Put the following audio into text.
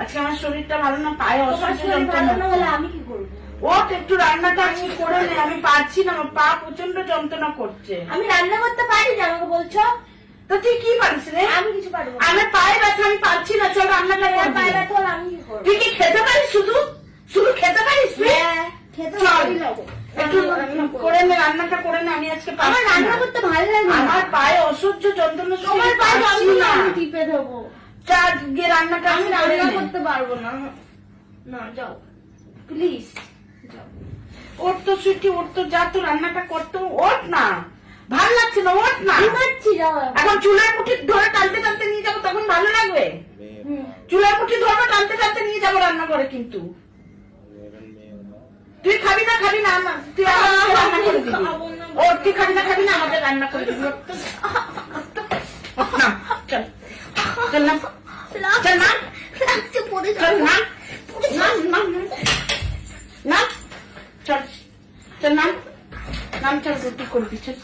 আজকে আমার শরীরটা ভালো না পায়ে যন্ত্রণা। আমি কি করব? ওঠ একটু রান্নাটা আজকে করে নে আমি পারছি না আমার পা প্রচণ্ড যন্ত্রণা করছে। আমি রান্না করতে পারি না আমাকে বলছো? তো তুই কি পারিস রে? আমি কিছু পারব না। পায়ে ব্যথা আমি পারছি না চল রান্নাটা আমার পায়ে ব্যথা হলে আমি তুই কি খেতে পারিস শুধু? শুধু খেতে পারিস হ্যাঁ, খেতে পারি একটু করে নে রান্নাটা করে নে আমি আজকে পারছি আমার রান্না করতে ভালো লাগে আমার পায়ে অসহ্য যন্ত্রণা শুনে পায়ে আমি টিপে দেবো। চার গিয়ে আমি রান্না করতে পারব না। না যাও। প্লিজ যাও। ওর তো সুইটি ওর তো যা তো রান্নাটা করতো ওঠ না। ভালো লাগছে না ওঠ না। ঘুমাচ্ছি এখন চুলার কুঠি ধরে টানতে টানতে নিয়ে যাব তখন ভালো লাগবে। চুলার কুঠি ধরবো টানতে টানতে নিয়ে যাব রান্না করে কিন্তু। তুই খাবি না খাবি না আমার তুই রান্না করে দিবি। খাব ও তুই খাবি না খাবি না আমাদের রান্না করে দিবি। চল। চল না। চল না পড়ে চল না না না না চল চল নাম নাম চল রুটি করবি চল